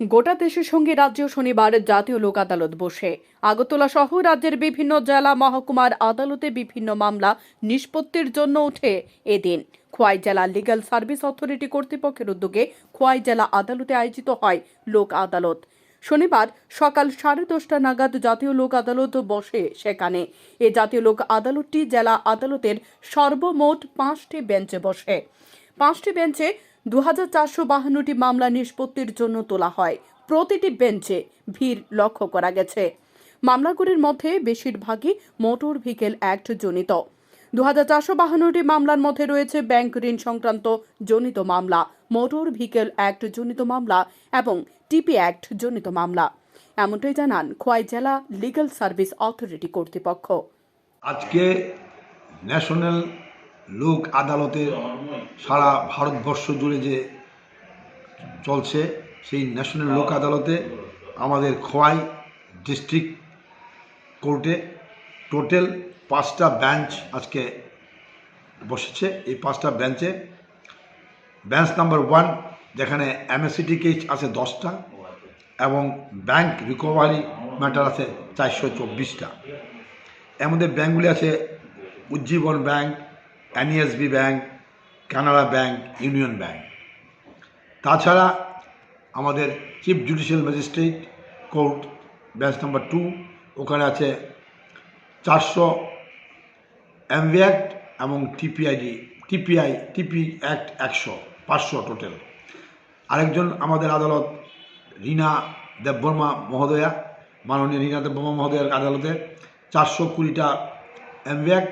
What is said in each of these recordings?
গোটা দেশের সঙ্গে রাজ্য শনিবার জাতীয় লোক আদালত বসে। আগরতলা সহ রাজ্যের বিভিন্ন জেলা মহকুমার আদালতে বিভিন্ন মামলা নিষ্পত্তির জন্য ওঠে এদিন। খোয়াই জেলা লিগ্যাল সার্ভিস অথরিটি কর্তৃপক্ষের উদ্যোগে খোয়াই জেলা আদালতে আয়োজিত হয় লোক আদালত। শনিবার সকাল সাড়ে দশটা নাগাদ জাতীয় লোক আদালত বসে সেখানে। এ জাতীয় লোক আদালতটি জেলা আদালতের সর্বমোট পাঁচটি বেঞ্চে বসে। পাঁচটি বেঞ্চে দু মামলা নিষ্পত্তির জন্য তোলা হয়। প্রতিটি বেঞ্চে ভিড় লক্ষ্য করা গেছে। মামলাগুলির মধ্যে বেশিরভাগই মোটর ভেহিকেল অ্যাক্ট জনিত। দু হাজার মামলার মধ্যে রয়েছে ব্যাংক ঋণ সংক্রান্ত জনিত মামলা, মোটর ভেহিকেল অ্যাক্ট জনিত মামলা এবং টিপি অ্যাক্ট জনিত মামলা। এমনটাই জানান খোয়াই জেলা লিগাল সার্ভিস অথরিটি কর্তৃপক্ষ। আজকে ন্যাশনাল লোক আদালতে সারা ভারতবর্ষ জুড়ে যে চলছে, সেই ন্যাশনাল লোক আদালতে আমাদের খোয়াই ডিস্ট্রিক্ট কোর্টে টোটাল পাঁচটা বেঞ্চ আজকে বসেছে। এই পাঁচটা বেঞ্চে বেঞ্চ নাম্বার ওয়ান যেখানে এমএসসিটি কেস আছে দশটা এবং ব্যাংক রিকভারি ম্যাটার আছে চারশো চব্বিশটা। এর মধ্যে ব্যাঙ্কগুলি আছে Ujjivan bank NESB bank Canara bank union bank তাছাড়া আমাদের chief judicial magistrate court bench number two ওখানে আছে চারশো এমভি অ্যাক্ট এবং টিপিআইডি টিপিআই টিপি অ্যাক্ট একশো, পাঁচশো টোটাল আরেকজন আমাদের আদালত, রীনা দেববর্মা মহোদয়া, মাননীয় রীনা দেববর্মা মহোদয়ার আদালতে চারশো কুড়িটা এমব্যাক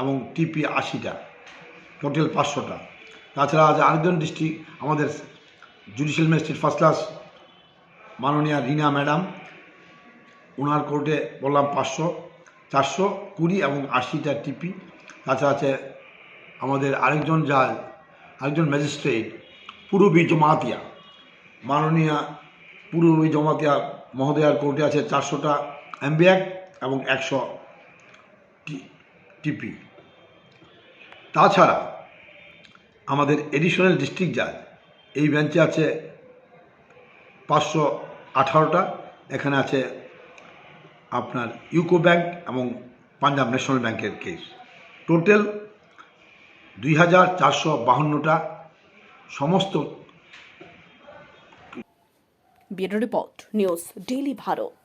এবং টিপি আশিটা টোটাল পাঁচশোটা। তাছাড়া আছে আরেকজন ডিস্ট্রিক্ট আমাদের জুডিশিয়াল ম্যাজিস্ট্রেট ফার্স্ট ক্লাস মাননীয়া রিনা ম্যাডাম। ওনার কোর্টে বললাম পাঁচশো, চারশো, কুড়ি এবং আশিটা টিপি তাছাড়া আছে আমাদের আরেকজন জাজ আরেকজন ম্যাজিস্ট্রেট পূর্বী জমাতিয়া। মাননীয়া পূর্বী জমাতিয়া মহোদয়ার কোর্টে আছে চারশোটা এমবিএক এবং একশো টিপি তাছাড়া আমাদের এডিশনাল ডিস্ট্রিক্ট জাজ এই বেঞ্চে আছে পাঁচশো আঠারোটা, এখানে আছে আপনার ইউকো ব্যাংক এবং পাঞ্জাব ন্যাশনাল ব্যাংকের কেস টোটাল দুই হাজার চারশো বাহান্নটা সমস্ত রিপোর্ট, নিউজ, ডেইলি ভারত।